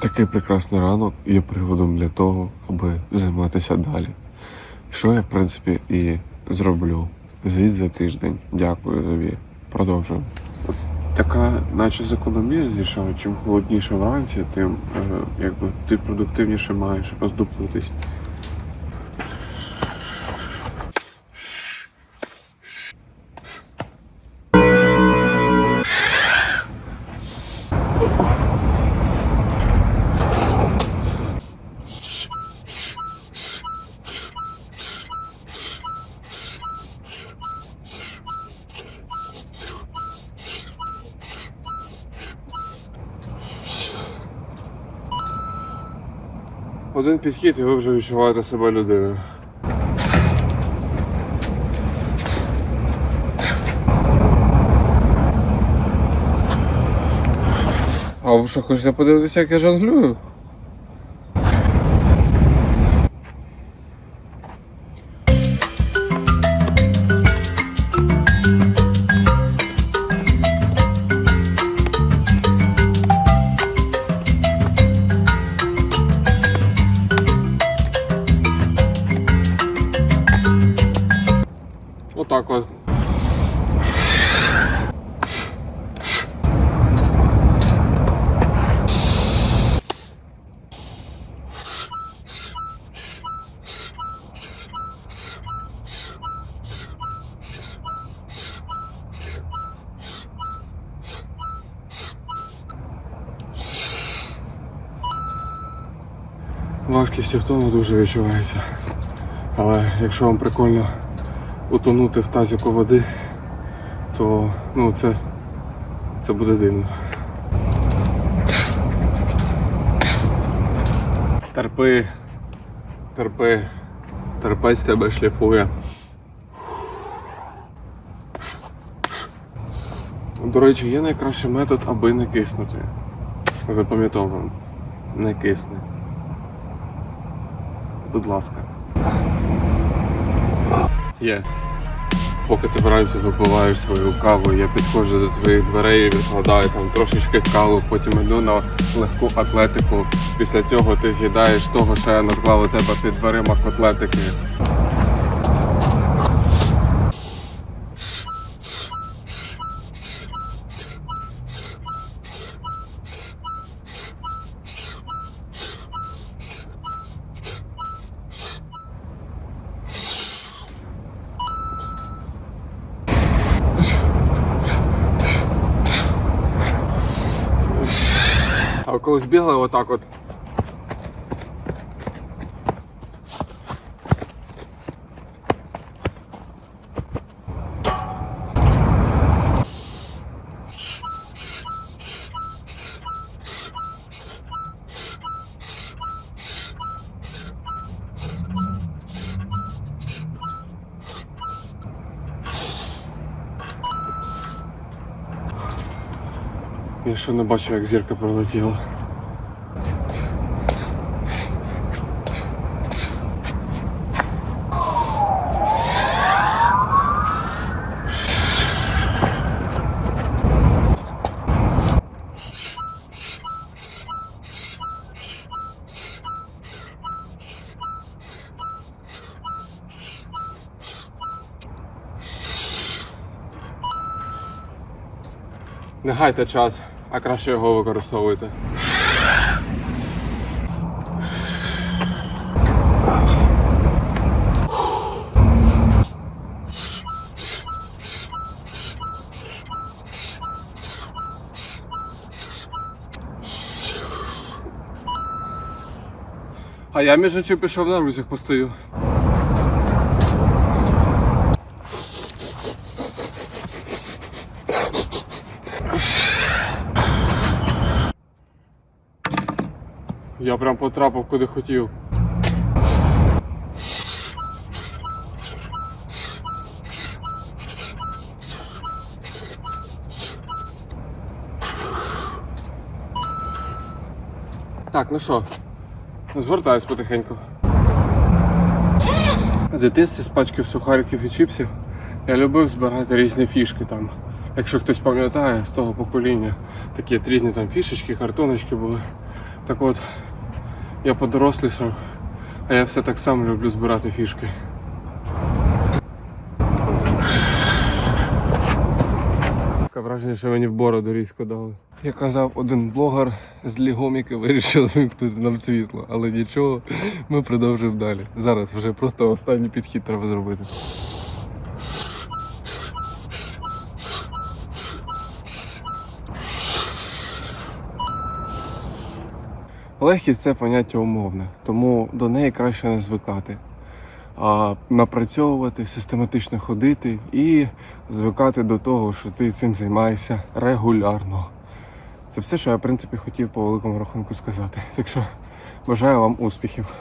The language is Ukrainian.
Такий прекрасний ранок є приводом для того, аби займатися далі. Що я, в принципі, і зроблю. Звіт за тиждень. Дякую тобі. Продовжуємо. Така, наче закономірніша, чим холодніше вранці, тим е, якби ти продуктивніше маєш роздуплитись. Один підхід, і ви вже відчуваєте себе людиною. А ви що хочете подивитися, як я жонглюю? Отак от. Важкість і дуже відчувається. Але якщо вам прикольно утонути в тазіку води, то ну, це, це буде дивно. Терпи, терпи, терпець тебе шліфує. До речі, є найкращий метод, аби не киснути. Запам'ятовуємо. Не кисни. Будь ласка. Є. Поки ти вранці випиваєш свою каву, я підходжу до твоїх дверей відкладаю там трошечки каву, потім йду на легку атлетику. Після цього ти з'їдаєш того, що я надклав у тебе під дверима котлетики. А коли збігли отак от. Я ще не бачу, як зірка пролетіла. Не гайте час, а краще його використовуйте. А я між іншим пішов на рузях постою. Я прям потрапив куди хотів. Так, ну що, згортаюсь потихеньку. В дитинстві з сухариків і чіпсів я любив збирати різні фішки там. Якщо хтось пам'ятає з того покоління, такі різні там фішечки, картоночки були. Так от, я подорослішав, а я все так само люблю збирати фішки. Таке враження, що мені в бороду різко дали. Як казав один блогер з лігоміки вирішив вимкнути нам світло, але нічого, ми продовжуємо далі. Зараз вже просто останній підхід треба зробити. Легкість це поняття умовне, тому до неї краще не звикати, а напрацьовувати, систематично ходити і звикати до того, що ти цим займаєшся регулярно. Це все, що я в принципі хотів по великому рахунку сказати. Так що бажаю вам успіхів.